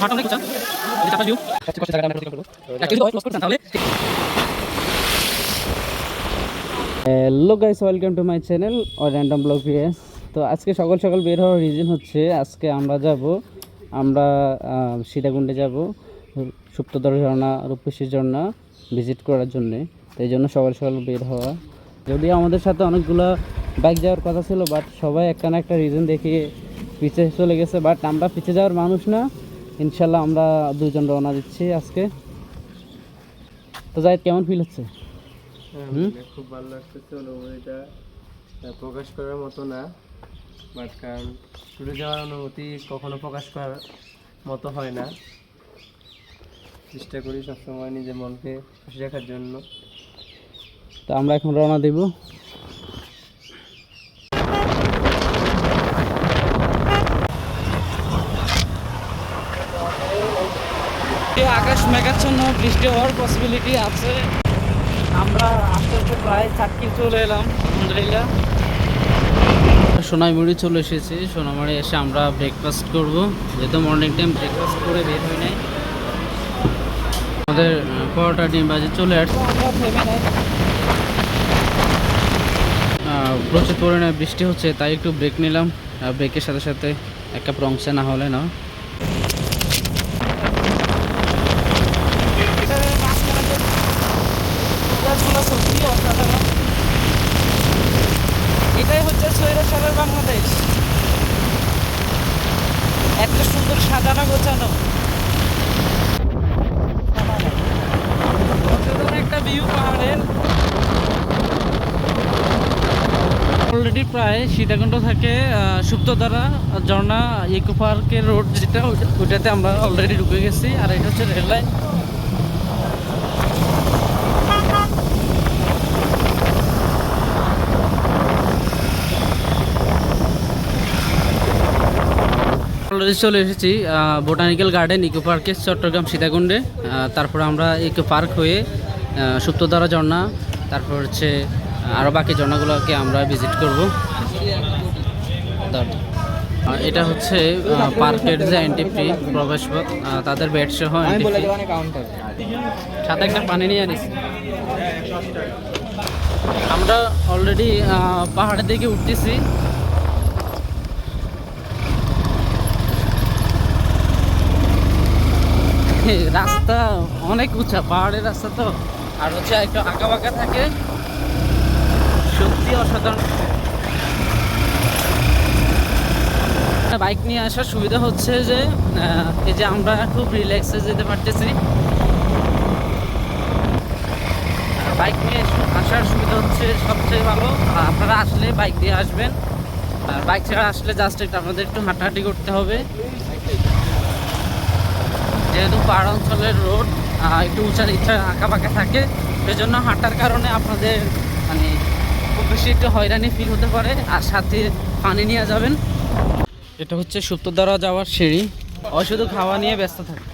হাঁটা অনেক উঁচা এই যে ভিউ সবচেয়ে কষ্টের জায়গাটা আমরা অতিক্রম করব। একটা যদি ক্লোজ করতেন তাহলে। Hello guys welcome to my channel O random blog VS তো আজকে সকাল সকাল বের হওয়ার রিজন হচ্ছে আজকে আমরা যাব আমরা সীতাকুণ্ডে যাব সুপ্তদর ঝর্ণা রূপসী ঝর্ণা ভিজিট করার জন্যে। তো এই জন্য সকাল সকাল বের হওয়া। যদিও আমাদের সাথে অনেকগুলো বাইক যাওয়ার কথা ছিল বাট সবাই একটা না একটা রিজন দেখিয়ে পিছিয়ে চলে গেছে। বাট আমরা পিছিয়ে যাওয়ার মানুষ না। ইনশাল্লাহ আমরা দুজন রওনা দিচ্ছি আজকে। তো যাই কেমন ফিল হচ্ছে? খুব ভালো লাগতেছে অনুভূতিটা প্রকাশ করার মতো না। বাট কারণ টুরে যাওয়ার অনুভূতি কখনো প্রকাশ করার মতো হয় না। চেষ্টা করি সবসময় নিজের মনকে খুশি রাখার জন্য। তো আমরা এখন রওনা দেব। আকাশ মেঘাচ্ছন্ন বৃষ্টি হওয়ার পসিবিলিটি আছে। আমরা আস্তে আস্তে প্রায় চারটি চলে এলাম আলহামদুলিল্লাহ সোনাইমুড়ি চলে এসেছি। সোনামুড়ি এসে আমরা ব্রেকফাস্ট করব। যেহেতু মর্নিং টাইম ব্রেকফাস্ট করে বের হয়ে নাই। আমাদের পরোটা ডিম বাজে চলে আসছে প্রচুর পরিমাণে বৃষ্টি হচ্ছে তাই একটু ব্রেক নিলাম। ব্রেকের সাথে সাথে এক কাপ রংসে না হলে না এটাই হচ্ছে সৈরাচারের বাংলাদেশ এত সুন্দর সাজানো গোছানো। একটা ভিউ পাহাড়ের। অলরেডি প্রায় সীতাকুণ্ড থেকে সুপ্তদারা ঝর্ণা, ইকো পার্কের রোড যেটা ওইটাতে আমরা অলরেডি ঢুকে গেছি। আর এটা হচ্ছে রেল অলরেডি চলে এসেছি বোটানিক্যাল গার্ডেন ইকো পার্কে চট্টগ্রাম সীতাকুণ্ডে। তারপর আমরা ইকো পার্ক হয়ে সুপ্তধারা ঝর্ণা তারপর হচ্ছে আরও বাকি ঝর্ণাগুলোকে আমরা ভিজিট করব। এটা হচ্ছে পার্কের যে এন্ট্রি ফি প্রবেশপথ তাদের বেড সহ সাথে একটা পানি নিয়ে আনিস আমরা অলরেডি পাহাড়ের দিকে উঠতেছি। রাস্তা, অনেক উঁচা, পাহাড়ের রাস্তা তো। আর হচ্ছে একটু আঁকা বাঁকা থাকে। সত্যি অসাধারণ। বাইক নিয়ে আসার সুবিধা হচ্ছে যে এই যে আমরা খুব রিল্যাক্সে যেতে পারতেছি। বাইক নিয়ে আসার সুবিধা হচ্ছে সবচেয়ে ভালো। আপনারা আসলে বাইক দিয়ে আসবেন। আর বাইক ছাড়া আসলে জাস্ট একটু আমাদের একটু হাঁটাহাঁটি করতে হবে। যেহেতু পাহাড় অঞ্চলের রোড একটু উঁচার ইচ্ছা আঁকা বাঁকা থাকে সেজন্য হাঁটার কারণে আপনাদের মানে খুব বেশি একটু হয়রানি ফিল হতে পারে। আর সাথে পানি নিয়ে যাবেন। এটা হচ্ছে সুপ্তদ্বারা যাওয়ার সিঁড়ি। ও শুধু খাওয়া নিয়ে ব্যস্ত থাকে।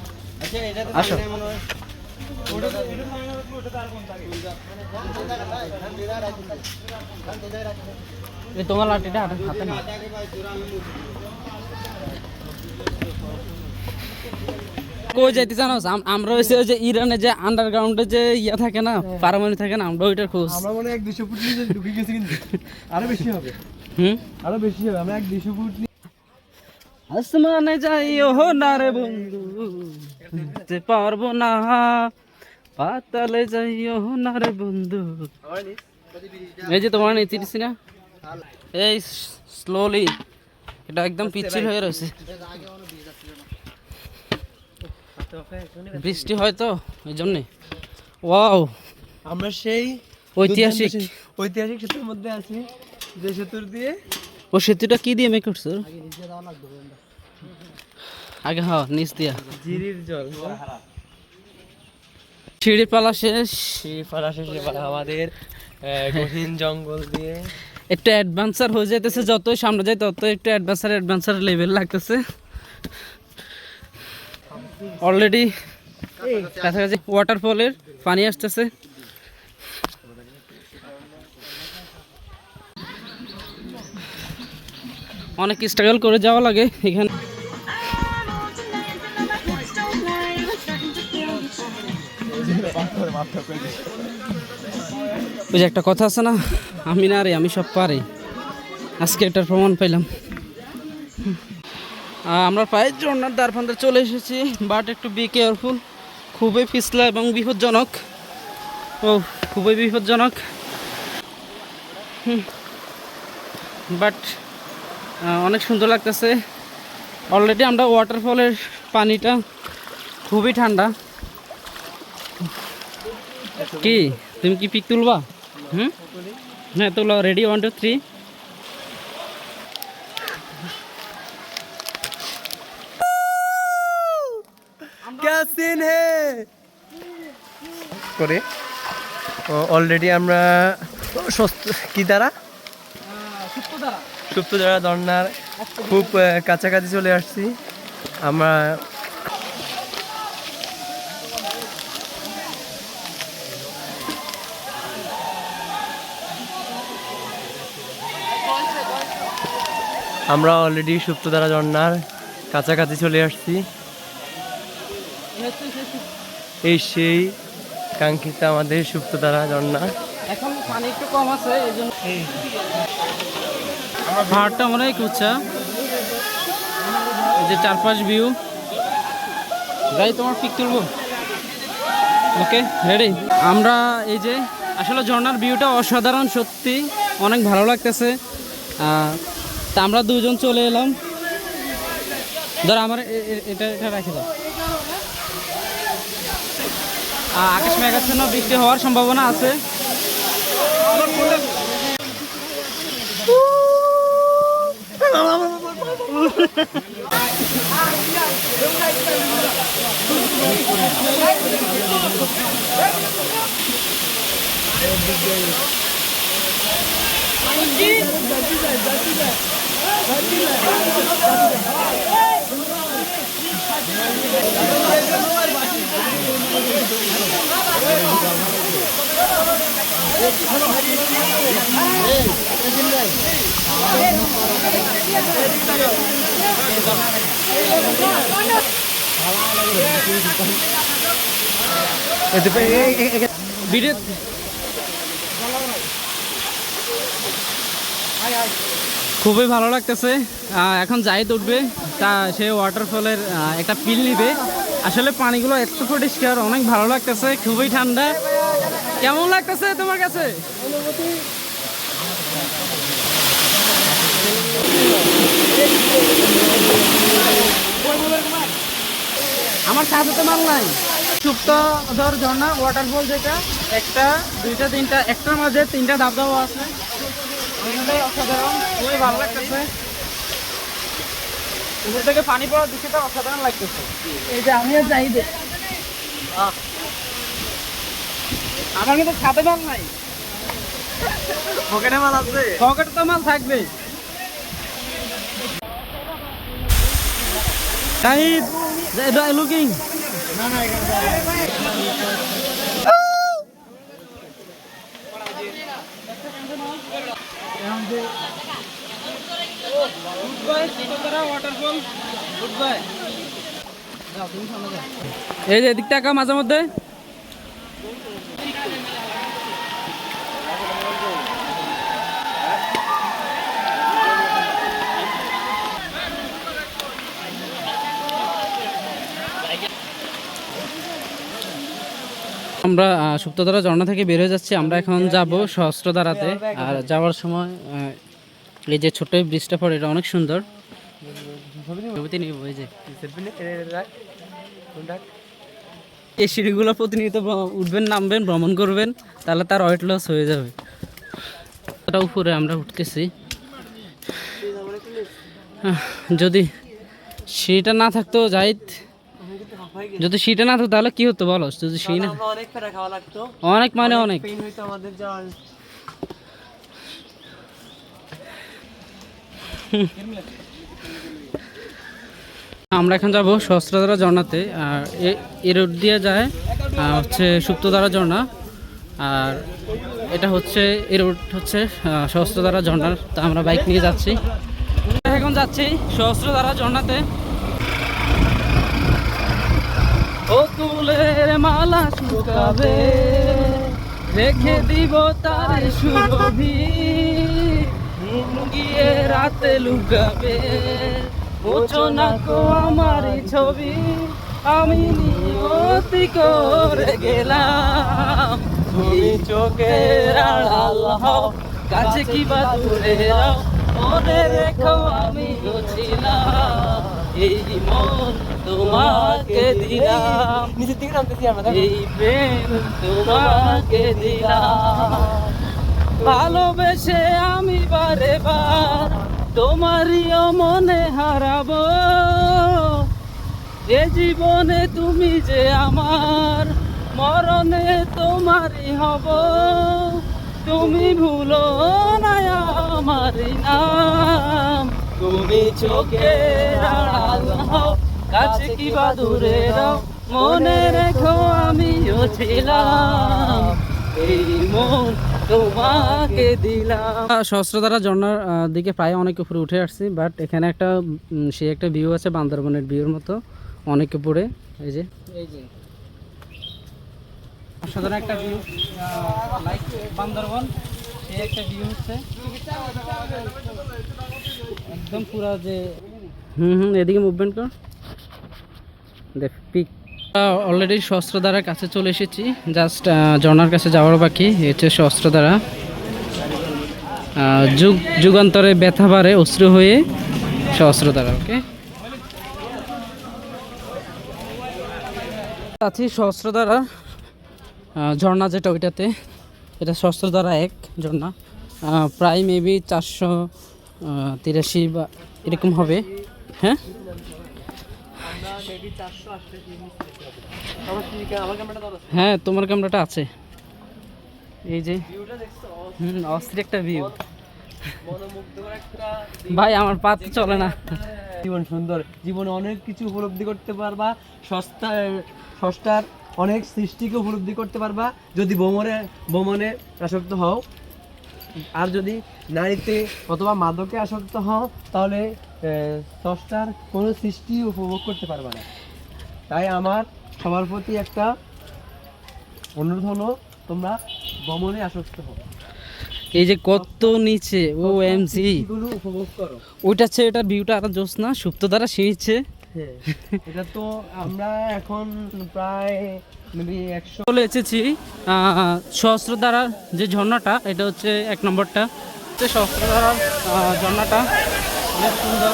আসো। তোমার লাঠিটা হাতে না কই যাইতে জানো? আমরা ওই যে ইরানে যে আন্ডারগ্রাউন্ডে যে ইয়া থাকে না পারমাণবিক থাকে না আমরা ওইটার খোঁজ। আমরা মনে এক দুশো ফুট নিচে ঢুকে গেছি কিন্তু। আরও বেশি হবে। হুম? আরও বেশি হবে। আমরা এক দুশো ফুট আসমানে যাইও না রে বন্ধু যেতে পারব না। পাতালে যাইও না রে বন্ধু। এই যে তোমার নিতেছি না? এই স্লোলি এটা একদম পিচ্ছিল হয়ে রয়েছে। বৃষ্টি হয় তো ওই জন্যে। ওয়াও। আমরা সেই ঐতিহাসিক। ঐতিহাসিক সেতুর মধ্যে আছি। যে সেতুর দিয়ে ও সেতুটা কি দিয়ে মেক করছ? আগে হ্যাঁ নিচ দিয়া। জিরির জল। সিঁড়ি পালা শেষ। সেই পাড়া শেষে এবার আমাদের গহীন জঙ্গল দিয়ে। একটু অ্যাডভান্সার হয়ে যাইতেছে যতই সামনে যায় তত একটু অ্যাডভান্সার অ্যাডভান্সার লেভেল লাগতেছে। অলরেডি কাছাকাছি ওয়াটারফলের পানি আসতেছে। অনেক স্ট্রাগল করে যাওয়া লাগে এখানে। ওই যে একটা কথা আছে না, আমি না রে, আমি সব পারি। আজকে একটা প্রমাণ পাইলাম। আমরা প্রায় ঝর্নার দ্বারফান্তে চলে এসেছি বাট একটু বি কেয়ারফুল খুবই পিছলা এবং বিপজ্জনক। ও খুবই বিপজ্জনক। বাট অনেক সুন্দর লাগতেছে। অলরেডি আমরা ওয়াটারফলের পানিটা খুবই ঠান্ডা। কি, তুমি কি পিক তুলবা? হুম? হ্যাঁ তুলো রেডি ওয়ান টু থ্রি করে। অলরেডি আমরা কি দ্বারা? সুপ্ত দ্বারা দর্নার খুব কাছাকাছি চলে আসছি। আমরা আমরা অলরেডি সুপ্তধারা ঝর্ণার কাছাকাছি চলে আসছি। এই সেই কাঙ্ক্ষিত আমাদের সুপ্তধারা ঝর্ণা। এখন পানি একটু কম আছে, এই জন্য পাহাড়টা অনেক উঁচা এই যে চারপাশ ভিউ যাই তোমার পিক তুলবো। ওকে রেডি আমরা এই যে আসলে ঝর্ণার ভিউটা অসাধারণ, সত্যি অনেক ভালো লাগতেছে। তা আমরা দুজন চলে এলাম। ধর আমার এটা এটা রাখে দাও। আকাশ মেঘাচ্ছন্ন বৃষ্টি হওয়ার সম্ভাবনা আছে। খুবই ভালো লাগতেছে। এখন জাহিদ উঠবে। তা সে ওয়াটারফলের একটা পিল নিবে। আসলে পানিগুলো এত পরিষ্কার অনেক ভালো লাগতেছে, খুবই ঠান্ডা। কেমন লাগতেছে তোমার কাছে? আমার কাছে তো মাল নাই। সুপ্ত ধর ঝর্ণা ওয়াটারফল যেটা, একটা, দুইটা, তিনটা, একটার মাঝে তিনটা ধাপ আছে। অসাধারণ, খুবই ভালো লাগতেছে। উপর থেকে পানি পড়ার দৃশ্যটা অসাধারণ লাগতেছে। এই যে আমিও চাই দে। আমার কিন্তু সাথে মাল নাই। পকেটে মাল আছে? পকেটে তো মাল থাকবে Kahit, they're looking. এই যে এদিক টাকা মাঝে মধ্যে। আমরা আহ, সুপ্তধারা ঝর্ণা থেকে বের হয়ে যাচ্ছি। আমরা এখন যাব সহস্রধারাতে। আর যাওয়ার সময় এই যে ছোট্ট এই ব্রিজটা পড়ে এটা অনেক সুন্দর। ছবিতে নিব এই যে। এই সিঁড়িগুলো প্রতিনিয়ত উঠবেন নামবেন ভ্রমণ করবেন তাহলে তার ওয়েট লস হয়ে যাবে। ওটা উপরে আমরা উঠতেছি। যদি সিঁড়িটা না থাকতো জাহিদ যদি সিঁড়িটা না থাকতো তাহলে কি হতো বলো? যদি সিঁড়ি না অনেক মানে অনেক পেন হইতো আমাদের যাওয়ার আমরা এখন যাব সহস্রধারা ঝর্ণাতে, আর এ- এ রোড দিয়ে যায় হচ্ছে সুপ্তধারা ঝর্ণা, আর এটা হচ্ছে এই রোড হচ্ছে সহস্রধারা ঝর্ণার, তা আমরা বাইক নিয়ে যাচ্ছি। এখন যাচ্ছি সহস্রধারা ঝর্ণাতে। ও তুলে মালা শুকাবে, রেখে দিব তার দিন গিয়ে রাতে লুকাবে বোঝো না কো আমার ছবি আমি নিয়তি করে গেলাম তুমি চোখের আড়াল হও কাছে কি বা দূরে যাও মনে রেখো আমি ছিলাম এই মন তোমাকে দিলাম এই প্রেম তোমাকে দিলাম ভালোবেসে আমি বারে বার তোমারই মনে হারাবো। যে জীবনে তুমি যে আমার মরণে তোমারই হব। তুমি ভুলো না আমার নাম। তুমি চোখে কাছে কি বা দূরে মনে রেখো আমিও ছিলাম। এই মন সহস্রধারা ঝর্ণার দিকে প্রায় অনেক উপরে উঠে আসছি বাট এখানে একটা সে একটা ভিউ আছে, বান্দরবনের ভিউর মতো, অনেক উপরে, এই যে। অসাধারণ একটা ভিউ লাইক বান্দরবন একটা ভিউ হচ্ছে। একদম পুরা যে হুম হুম, এদিকে মুভমেন্ট কর। দেখ পিক অলরেডি সহস্রধারার কাছে চলে এসেছি। জাস্ট ঝর্নার কাছে যাওয়ার বাকি হচ্ছে সহস্রধারা। যুগ, যুগান্তরে ব্যথা বাড়ে, অশ্রু হয়ে সহস্রধারা ওকে আছি সহস্রধারা ঝর্ণা যেটা ওইটাতে, এটা সহস্রধারা এক ঝর্ণা। প্রায় মেবি চারশো তিরাশি বা এরকম হবে হ্যাঁ আমার কি- আমার ক্যামেরাটা ধরো। হ্যাঁ তোমার ক্যামেরাটা আছে। এই যে অস্থির একটা ভিউ ভাই, আমার পা তো চলে না। জীবন সুন্দর। জীবনে অনেক কিছু উপলব্ধি করতে পারবা। সস্তা, সস্তার অনেক সৃষ্টিকে উপলব্ধি করতে পারবা। যদি ভ্রমণে ভ্রমণে আসক্ত হও আর যদি নারীতে অথবা মাদকে আসক্ত হও তাহলে স্রষ্টার কোনো সৃষ্টি উপভোগ করতে পারবে না। তাই আমার সবার প্রতি একটা অনুরোধ হলো তোমরা ভ্রমণে আসক্ত হও। এই যে কত নিচে ও এম জি উপভোগ করো। ওইটা ছে এটা ভিউটা আরও জোস না সুপ্ত দ্বারা হ্যাঁ এটা তো আমরা এখন প্রায় একশো চলে এসেছি সহস্রধারার যে ঝর্ণাটা এটা হচ্ছে এক নম্বরটা। হচ্ছে সহস্রধারার ঝর্ণাটা অনেক সুন্দর।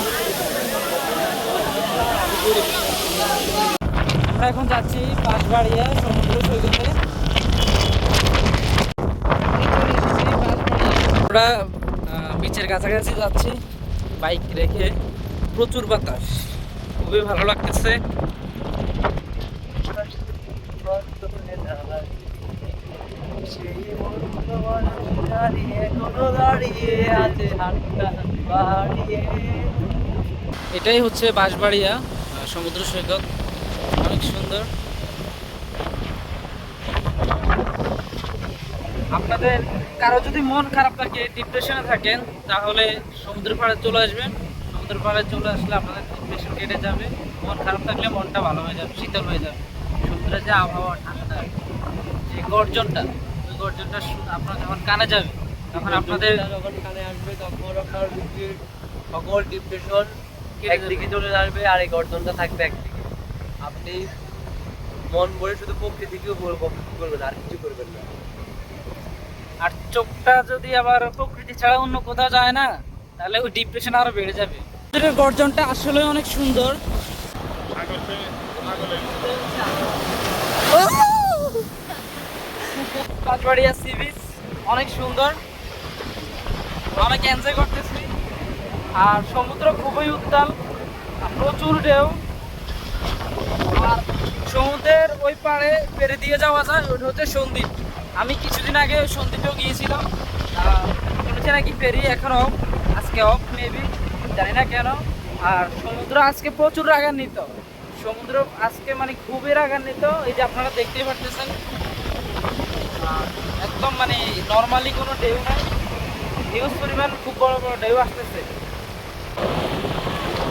আমরা এখন যাচ্ছি বাঁশবাড়িয়া সমুদ্র সৈকতে। আমরা বিচের কাছাকাছি যাচ্ছি বাইক রেখে প্রচুর বাতাস। খুবই ভালো লাগতেছে। এটাই হচ্ছে বাঁশবাড়িয়া সমুদ্র সৈকত। অনেক সুন্দর। আপনাদের, কারও যদি মন খারাপ থাকে ডিপ্রেশনে থাকেন, তাহলে সমুদ্র পাড়ে চলে আসবেন। সমুদ্র পাড়ে চলে আসলে আপনাদের ডিপ্রেশন কেটে যাবে। মন খারাপ থাকলে মনটা ভালো হয়ে যাবে শীতল হয়ে যাবে। সমুদ্রের যে আবহাওয়া ঠান্ডা যে গর্জনটা ওই গর্জনটা আপনার যখন কানে যাবে তখন আপনাদের যখন কানে আসবে তখন আপনার সকল ডিপ্রেশন একদিকে চলে আসবে আর এই গর্জনটা থাকবে একদিকে। আপনি মন ভরে শুধু প্রকৃতিকে উপভোগ করবেন আর কিছু করবেন না। আর চোখটা যদি আবার প্রকৃতি ছাড়া অন্য কোথাও যায় না তাহলে ওই ডিপ্রেশন আরও বেড়ে যাবে। সমুদ্রের গর্জনটা আসলে অনেক সুন্দর। পাঁচবাড়িয়া সি বিচ অনেক সুন্দর। অনেক এনজয় করতেছি। আর সমুদ্র খুবই উত্তাল প্রচুর ঢেউ। আর সমুদ্রের ওই পাড়ে পেরে দিয়ে যাওয়া যায়, ওটা হচ্ছে সন্দ্বীপ। আমি কিছুদিন আগে সন্দ্বীপেও গিয়েছিলাম। শুনেছি নাকি পেরি এখন অফ, আজকে অফ মেবি জানি না কেন, আর সমুদ্র আজকে প্রচুর রাগান্বিত। সমুদ্র আজকে মানে খুবই রাগান্বিত, এই যে আপনারা দেখতেই পারতেছেন। একদম মানে নর্মালি কোনো ঢেউ নাই। হিউজ পরিমাণ খুব বড় বড় ঢেউ আসতেছে।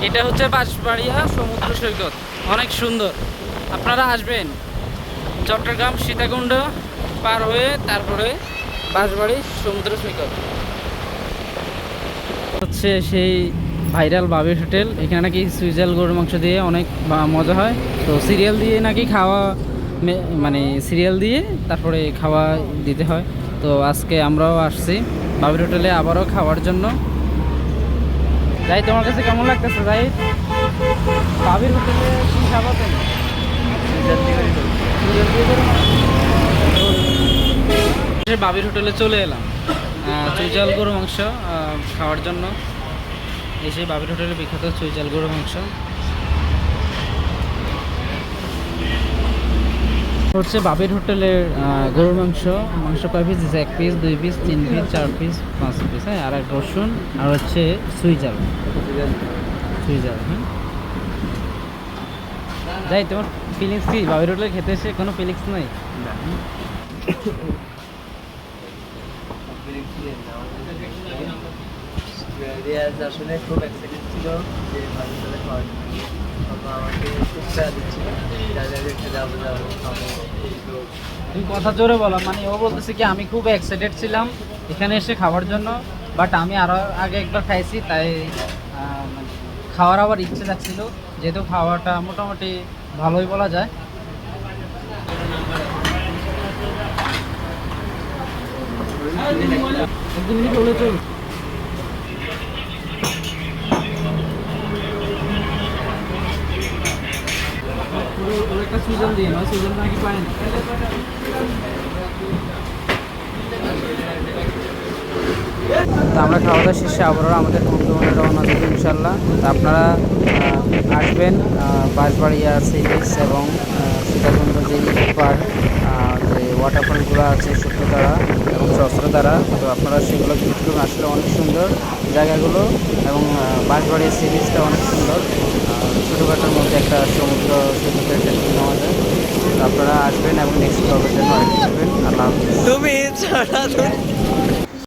এটা হচ্ছে বাঁশবাড়িয়া সমুদ্র সৈকত। অনেক সুন্দর। আপনারা আসবেন চট্টগ্রাম সীতাকুণ্ড পার হয়ে তারপরে বাঁশবাড়ি সমুদ্র সৈকত। হচ্ছে সেই ভাইরাল বাবির হোটেল। এখানে নাকি সুইজাল গরুর মাংস দিয়ে অনেক মজা হয়। তো সিরিয়াল দিয়ে নাকি খাওয়া মানে সিরিয়াল দিয়ে তারপরে খাওয়া দিতে হয়। তো আজকে আমরাও আসছি বাবির হোটেলে আবারও খাওয়ার জন্য। যাই তোমার কাছে কেমন লাগতেছে যাই বাবির হোটেলে কি খাওয়াতেন বাবির হোটেলে চলে এলাম। আহ, চুইচাল গরু মাংস খাওয়ার জন্য। এসে বাবির হোটেলের বিখ্যাত চুইচাল গরু মাংস। হচ্ছে বাবির হোটেলের গরুর মাংস। মাংস কয় পিস এক পিস দুই পিস তিন পিস চার পিস পাঁচ পিস হ্যাঁ? আর এক রসুন আর হচ্ছে সুইজাল সুইজাল হ্যাঁ? যাই তোমার ফিলিংস কি? বাবির হোটেলে খেতে এসে কোনো ফিলিংস নাই? রিয়াজ আসলে খুব এক্সাইটেড ছিল যে ভালো করে খাওয়ার বাবা আমাকে খুব প্রেরণা দিচ্ছিল যাদেরকে যাব যাব খাব তো। তুমি কথা জোরে বলো মানে ও বলতেছে কি আমি খুব এক্সাইটেড ছিলাম এখানে এসে খাওয়ার জন্য বাট আমি আরও আগে একবার খাইছি তাই মানে খাওয়ার আবার ইচ্ছে যাচ্ছিল। যেহেতু খাওয়াটা মোটামুটি ভালোই বলা যায়। এক দু মিনিট হলে চল। পুরো পুরো একটা সুজন দিয়ে নয় সুজন নাকি পায় না তো আমরা খাওয়া দাওয়া শেষে আবারও আমাদের গন্তব্যে রওনা দেবো ইনশাল্লাহ তো আপনারা আসবেন বাঁশবাড়িয়া সি বিচ এবং সীতাকুণ্ড যে পার্ক যে ওয়াটারফলগুলো আছে সূত্রধারা এবং সহস্রধারা তো আপনারা সেগুলো ভিজিট করুন। আসলে অনেক সুন্দর। জায়গাগুলো এবং বাঁশবাড়ির সি বিচটা অনেক সুন্দর। ছোটোখাটোর মধ্যে একটা সমুদ্র সৈকতের একটা নেওয়া যায়। আপনারা আসবেন এবং নেক্সট ব্লগের জন্য আল্লাহ হাফিজ।